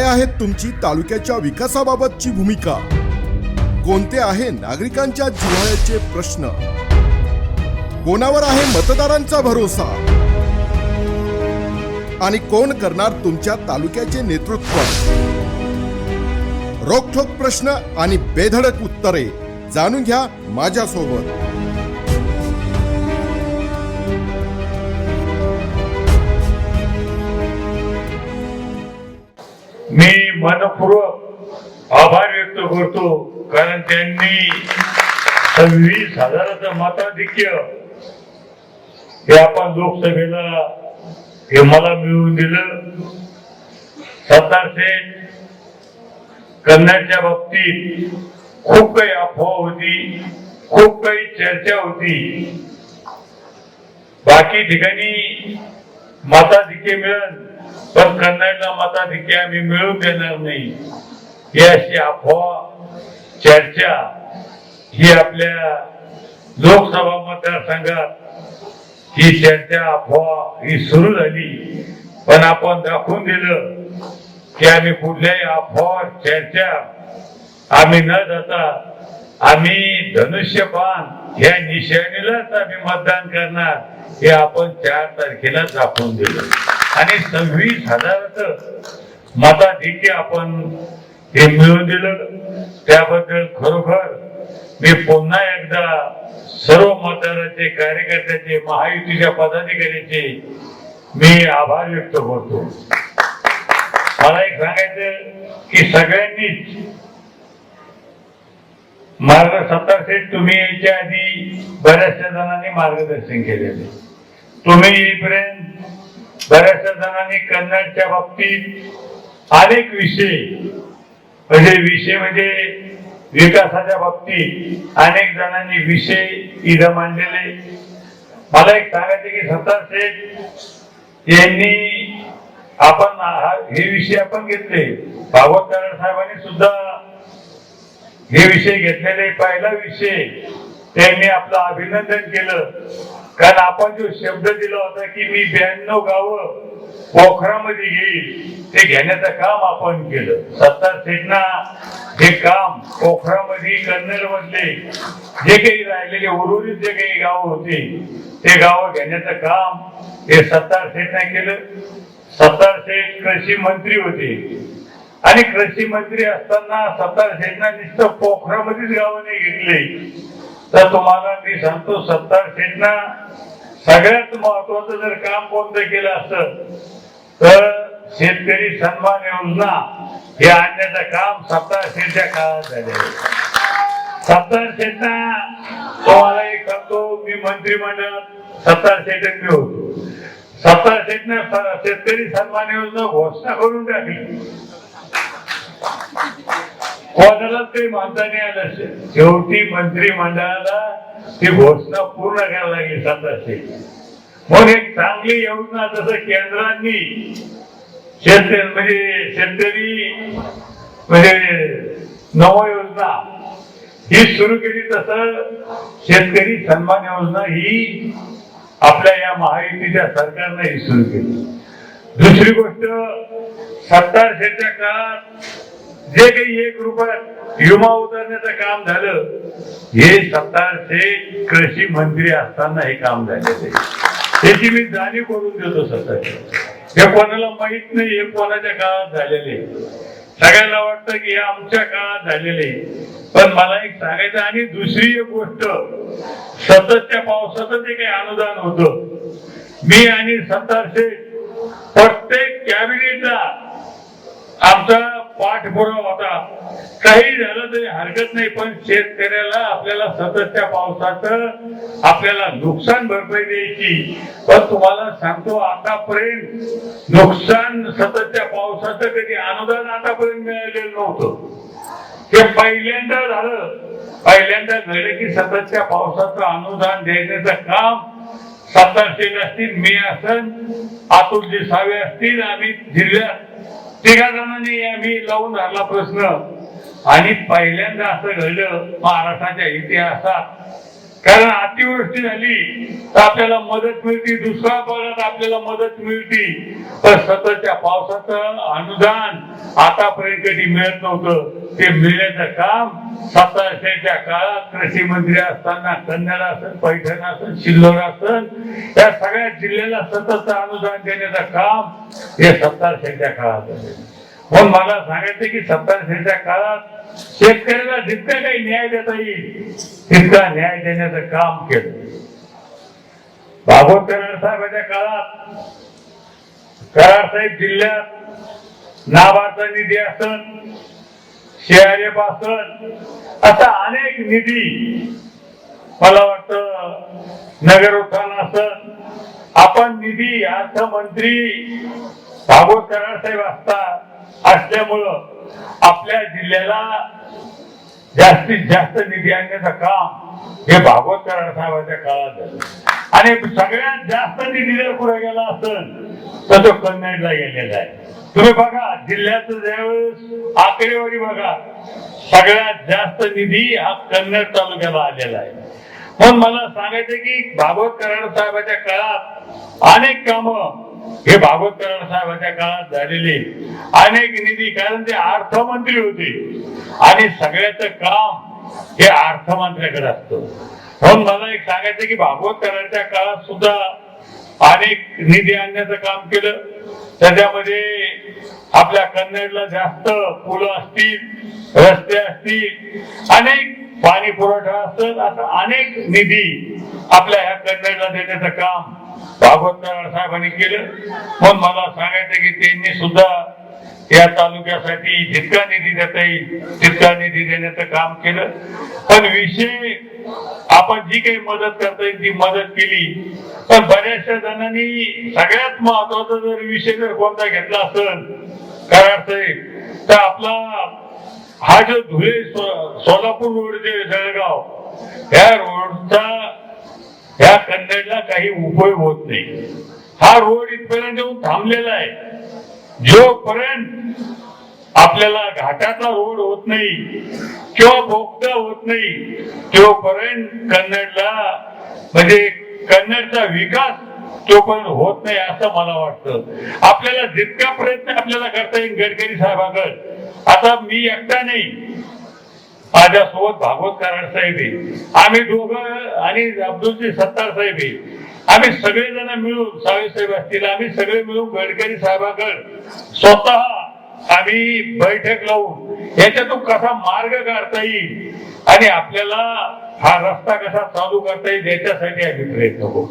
काय आहेत तुमची तालुक्याच्या विकासाबाबतची भूमिका? कोणते आहे नागरिकांच्या जिव्हाळ्याचे प्रश्न? कोणावर आहे मतदारांचा भरोसा? आणि कोण करणार तुमच्या तालुक्याचे नेतृत्व? रोखोक प्रश्न आणि बेधडक उत्तरे जाणून घ्या माझ्यासोबत. मी मनपूर्वक आभार व्यक्त करतो कारण त्यांनी सव्वीस हजाराचं मताधिक्य हे आपण लोकसभेला हे मला मिळवून दिलं. सत्तार सेठ कन्नडच्या बाबतीत खूप काही अफवा होती खूप काही चर्चा होती. बाकी ठिकाणी मताधिक्य मिळेल. पण कन्नडला मताधिक्य आम्ही मिळवून देणार नाही. ही अशी अफवा चर्चा ही आपल्या लोकसभा मतदारसंघात ही चर्चा अफवा ही सुरू झाली. पण आपण दाखवून दिलं की आम्ही कुठल्याही अफवा चर्चा आम्ही न जाता आम्ही धनुष्यबाण या निशाणीलाच आम्ही मतदान करणार हे आपण चार तारखेला दाखवून दिलं. आणि सव्वीस हजाराचं मताधिक्य आपण हे मिळवून दिलं. त्याबद्दल खरोखर मी पुन्हा एकदा सर्व मतदाराचे कार्यकर्त्याचे महायुतीच्या पदाधिकाऱ्याचे मी आभार व्यक्त करतो. मला एक सांगायचं की सगळ्यांनीच मार्ग सत्तर सेट तुम्ही यायच्या आधी बऱ्याचशा जणांनी मार्गदर्शन केलेले तुम्ही येईपर्यंत बऱ्याचशा जणांनी कन्नडच्या बाबतीत अनेक विषय म्हणजे विषय म्हणजे विकासाच्या बाबतीत अनेक जणांनी विषय इथं मांडलेले. मला एक सांगायचं की सत्ता शेठ यांनी आपण हे विषय आपण घेतले. भागवत कराड साहेबांनी सुद्धा हे विषय घेतलेले. पहिला विषय त्यांनी आपलं अभिनंदन केलं. कारण आपण जो शब्द दिला होता की मी ब्याण्णव गावं पोखरामध्ये घेईल ते घेण्याचं काम आपण केलं. सत्तार सेटना हे काम पोखरामध्ये कन्नड मधले जे काही राहिलेले उर्वरित जे काही गाव होते ते गाव घेण्याचं काम हे सत्तार सेठने केलं. सत्तार सेठ कृषी मंत्री होते. आणि कृषी मंत्री असताना सत्तार शेठना नुसतं पोखरामध्येच गावं नाही घेतले. तर तुम्हाला मी सांगतो सत्तार शेठना सगळ्यात महत्वाचं जर काम कोणतं केलं असत तर शेतकरी सन्मान योजना हे आणण्याचं काम सत्तार शेठच्या काळात झाले सत्तार शेठना तुम्हाला एक सांगतो मी मंत्रिमंडळात सत्तार शेठ मी होतो. सत्तार शेठने शेतकरी सन्मान योजना घोषणा करून टाकली. कोणालाच काही मानता नाही आलं. शेवटी मंत्रिमंडळाला ती घोषणा पूर्ण करायला लागली सत्ताशे. मग एक चांगली योजना जसं केंद्रांनी शेतकरी म्हणजे शेतकरी म्हणजे नव योजना ही सुरू केली तसं शेतकरी सन्मान योजना ही आपल्या या महायुतीच्या सरकारनं ही सुरू केली. दुसरी गोष्ट सत्तारशेच्या काळात जे काही एक रुपयात विमा उतरण्याचं काम झालं हे सत्तार कृषी मंत्री असताना हे काम झालेलं आहे त्याची मी जाणीव करून देतो सतत हे कोणाला माहीत नाही हे कोणाच्या काळात झालेले. सगळ्यांना वाटतं की हे आमच्या काळात झालेले. पण मला एक सांगायचं आणि दुसरी एक गोष्ट सततच्या पावसाचं जे काही अनुदान होतं मी आणि सत्तार प्रत्येक कॅबिनेटला आमचा पाठपुरावा होता. काही झालं तरी हरकत नाही पण शेतकऱ्याला आपल्याला सततच्या पावसाचं आपल्याला नुकसान भरपाई द्यायची. पण तुम्हाला सांगतो आतापर्यंत नुकसान सततच्या पावसाचं कधी अनुदान आतापर्यंत मिळालेलं नव्हतं. हे पहिल्यांदा झालं. पहिल्यांदा घडलं की सततच्या पावसाचं अनुदान देण्याचं काम सत्तार असतील मी असन अतुलजी सावे असतील आम्ही जिल्ह्यात तिघा जणांनी आम्ही लावून धरला प्रश्न. आणि पहिल्यांदा असं घडलं महाराष्ट्राच्या इतिहासात कारण अतिवृष्टी झाली तर आपल्याला मदत मिळते. दुसऱ्या पडला आपल्याला मदत मिळते. पण सततच्या पावसाचं अनुदान आतापर्यंत कधी मिळत नव्हतं. ते मिळण्याचं काम सत्ताशेच्या काळात कृषी मंत्री असताना कन्नड असन पैठण असन सिल्लोड असन या सगळ्या जिल्ह्याला सतत अनुदान देण्याचं काम हे सत्ताशेच्या काळात असेल म्हणून मला सांगायचं की सत्ताशेच्या काळात शेतकऱ्याला जितका काही न्याय देता येईल तितका न्याय देण्याचं काम केलं. बाबोतर साहेबांच्या काळात कराड साहेब जिल्ह्यात नाबार्डचा निधी असन शेआरएफ असन असा अनेक निधी मला वाटतं नगर उत्थान असत आपण निधी अर्थमंत्री भागवत कराड साहेब असतात. असल्यामुळं आपल्या जिल्ह्याला जास्तीत जास्त निधी आणण्याचं काम हे भागवत कराड साहेबांच्या काळात झालं. आणि सगळ्यात जास्त निधी जर पुढे गेला असेल तर तो कन्नडला गेलेला आहे. तुम्ही बघा जिल्ह्याचं ज्यावेळेस आकडेवारी बघा सगळ्यात जास्त निधी हा कन्नड तालुक्याला आलेला आहे. म्हणून मला सांगायचं की भागवत कराड साहेबाच्या काळात अनेक कामं हे भागवत साहेबांच्या काळात झालेले अनेक निधी कारण ते अर्थमंत्री होते. आणि सगळ्याच काम हे अर्थमंत्र्याकडे असतं. म्हणून मला एक सांगायचं की भागवतकरांच्या काळात सुद्धा अनेक निधी आणण्याचं काम केलं. त्याच्यामध्ये आपल्या कन्नडला जास्त पुलं असतील रस्ते असतील अनेक पाणी पुरवठा असत असं अनेक निधी आपल्या ह्या कन्नडला देण्याचं काम भागवत साहेबांनी केलं. म्हणून मला सांगायचं की त्यांनी सुद्धा या तालुक्यासाठी जितका निधी देता येईल तितका निधी देण्याचं काम केलं. पण विषय आपण जी काही मदत करता येईल ती मदत केली. पण बऱ्याचशा जणांनी सगळ्यात महत्त्वाचा जर विषय जर कोणता घेतला असेल कराड साहेब तर आपला हा जो धुळे सोलापूर रोड जे जळगाव या रोडचा या कन्नडला काही उपयोग होत नाही. हा रोड इथपर्यंत येऊन थांबलेला आहे. जोपर्यंत आपल्याला घाटातला रोड होत नाही किंवा बोगदा होत नाही तोपर्यंत कन्नडला म्हणजे कन्नडचा विकास तोपर्यंत होत नाही असं मला वाटतं. आपल्याला जितका प्रयत्न आपल्याला करता येईल गडकरी साहेबाकडे आता मी एकटा नाही. माझ्यासोबत भागवत कराड साहेब आहे. आम्ही दोघं आणि अब्दुलजी सत्तार साहेब आहे. आम्ही सगळेजण मिळून सावे साहेब असतील आम्ही सगळे मिळून गडकरी साहेबाकडे स्वतः आम्ही बैठक लावून याच्यातून कसा मार्ग काढता येईल आणि आपल्याला हा रस्ता कसा चालू करता येईल याच्यासाठी आम्ही प्रयत्न करू.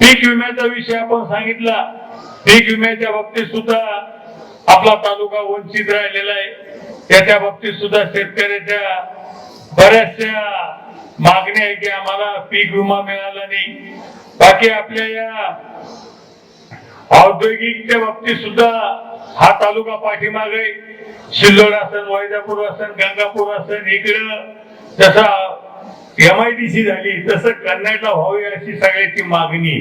पीक विम्याचा विषय आपण सांगितला. पीक विम्याच्या बाबतीत सुद्धा आपला तालुका वंचित राहिलेला आहे. त्याच्या बाबतीत सुद्धा शेतकऱ्याच्या बऱ्याचशा मागण्या आहे की आम्हाला पीक विमा मिळाला नाही. बाकी आपल्या या औद्योगिकच्या बाबतीत सुद्धा हा तालुका पाठीमागे सिल्लोड असन वैजापूर असन गंगापूर असन इकडं जसा एम आय डी सी झाली तसं कन्नडला व्हावी अशी सगळ्याची मागणी.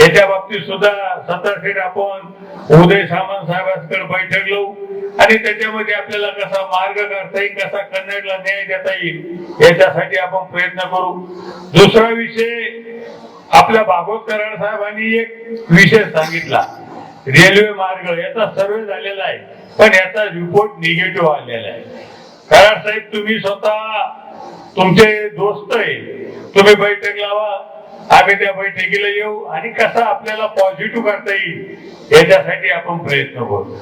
याच्या बाबतीत सुद्धा सतत आपण उदय सामंत साहेबांकडे बैठक लावू. आणि त्याच्यामध्ये आपल्याला कसा मार्ग काढता येईल कसा कन्नडला न्याय देता येईल याच्यासाठी आपण प्रयत्न करू. दुसरा विषय आपल्या भागवत कराड साहेबांनी एक विषय सांगितला. रेल्वे मार्ग याचा सर्वे झालेला आहे पण याचा रिपोर्ट निगेटिव्ह आलेला आहे. कराड साहेब तुम्ही स्वतः तुमचे दोस्त आहे. तुम्ही बैठक लावा आम्ही त्या बैठकीला येऊ आणि कसा आपल्याला पॉझिटिव्ह करता येईल याच्यासाठी आपण प्रयत्न करू.